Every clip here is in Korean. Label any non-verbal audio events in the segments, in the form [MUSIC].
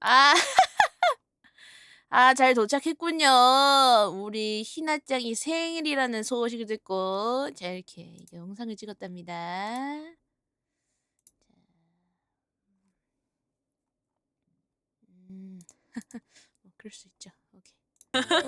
아, [LAUGHS] 아, 잘 도착했군요. 우리 희나짱이 생일이라는 소식을 듣고 자 이렇게 영상을 찍었답니다. 음, 뭐 [LAUGHS] 그럴 수 있죠.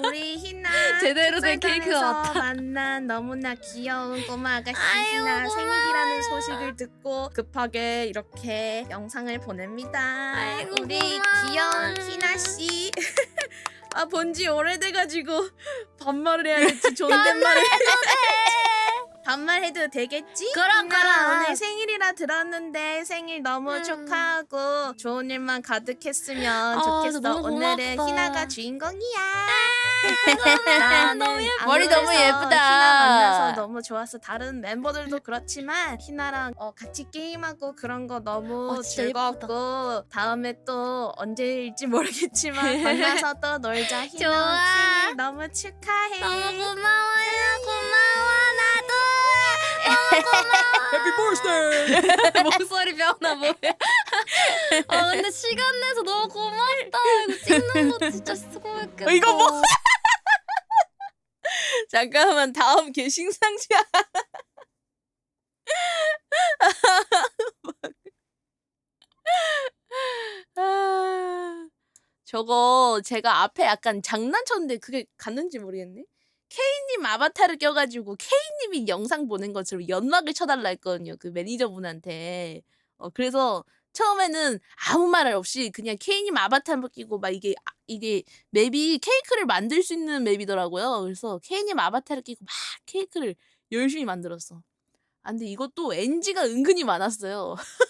우리 희나 제대로 된 케이크 같다. 만난 너무나 귀여운 꼬마 아가씨 아이고, 희나 고마워요. 생일이라는 소식을 듣고 급하게 이렇게 영상을 보냅니다. 아이고, 우리 고마워요. 귀여운 희나 씨. [LAUGHS] 아 본지 오래돼가지고 반말을 해야 될지 존댓말을 [LAUGHS] 반말해도 되겠지? 그럼, 그럼. 오늘 생일이라 들었는데 생일 너무 음. 축하하고 좋은 일만 가득했으면 아, 좋겠어. 너무 오늘은 고맙다. 희나가 주인공이야. 아, 나는 [LAUGHS] 머리 너무 예쁘다. 희나 만나서 너무 좋았어. 다른 멤버들도 [LAUGHS] 그렇지만 희나랑 어, 같이 게임하고 그런 거 너무 어, 진짜 즐겁고 다음에 또 언제일지 모르겠지만 [LAUGHS] 만나서 또 놀자. 희나 좋아. 생일 너무 축하해. 너무 [LAUGHS] 해피 버스데이! [LAUGHS] 목소리 변화 뭐야? 아 근데 시간 내서 너무 고맙다. 이거 찍는 거 진짜 수고했겠다. 어, 이거 뭐? [LAUGHS] 잠깐만 다음 개신상자. 아, 저거 제가 앞에 약간 장난쳤는데 그게 갔는지 모르겠네. K님 아바타를 껴가지고 K님이 영상 보는 것처럼 연락을 쳐달라 했거든요. 그 매니저분한테. 어, 그래서 처음에는 아무 말 없이 그냥 K님 아바타를 끼고 막 이게 아- 이게 맵이 케이크를 만들 수 있는 맵이더라고요. 그래서 K님 아바타를 끼고 막 케이크를 열심히 만들었어. 아, 근데 이것도 NG가 은근히 많았어요. [LAUGHS]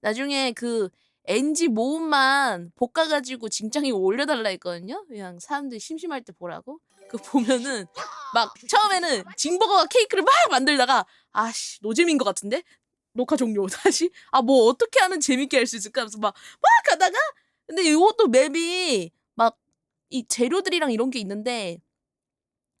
나중에 그 NG 모음만 볶아가지고 징장에 올려달라 했거든요. 그냥 사람들이 심심할 때 보라고. 그 보면은 막 처음에는 징버거가 케이크를 막 만들다가 아씨 노잼인 것 같은데 녹화 종료 [LAUGHS] 다시 아 뭐 어떻게 하면 재밌게 할 수 있을까 하면서 막막 하다가 근데 이것도 맵이 막 이 재료들이랑 이런 게 있는데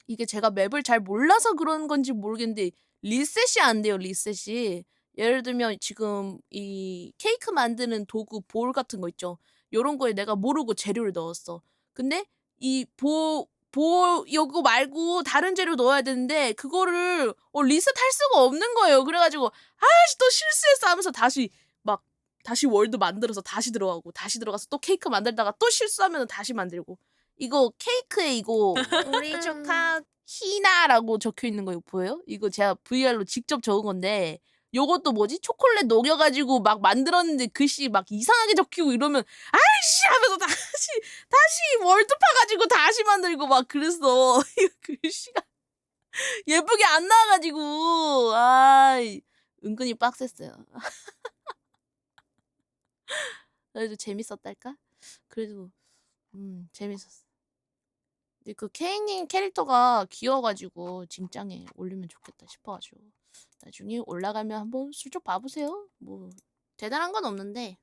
이게 제가 맵을 잘 몰라서 그런 건지 모르겠는데 리셋이 안 돼요 리셋이 예를 들면 지금 이 케이크 만드는 도구 볼 같은 거 있죠? 요런 거에 내가 모르고 재료를 넣었어. 근데 이보 보 요거 말고 다른 재료 넣어야 되는데 그거를 어, 리셋 할 수가 없는 거예요. 그래가지고 아씨 또 실수했어 하면서 다시 막 다시 월드 만들어서 다시 들어가고 다시 들어가서 또 케이크 만들다가 또 실수하면 다시 만들고. 이거 케이크에 이거 우리 조카 희나라고 적혀 있는 거 보여요? 이거 제가 VR로 직접 적은 건데 요것도 뭐지? 초콜릿 녹여가지고 막 만들었는데 글씨 막 이상하게 적히고 이러면 아이씨 하면서 다시 다시 월드 파가지고 다시 만들고 막 그랬어 [LAUGHS] 글씨가 예쁘게 안 나와가지고 아 은근히 빡셌어요 [LAUGHS] 그래도 재밌었달까? 그래도 음 재밌었어 근데 그 케이님 캐릭터가 귀여워가지고 징짱에 올리면 좋겠다 싶어가지고 나중에 올라가면 한번 슬쩍 봐보세요. 뭐 대단한 건 없는데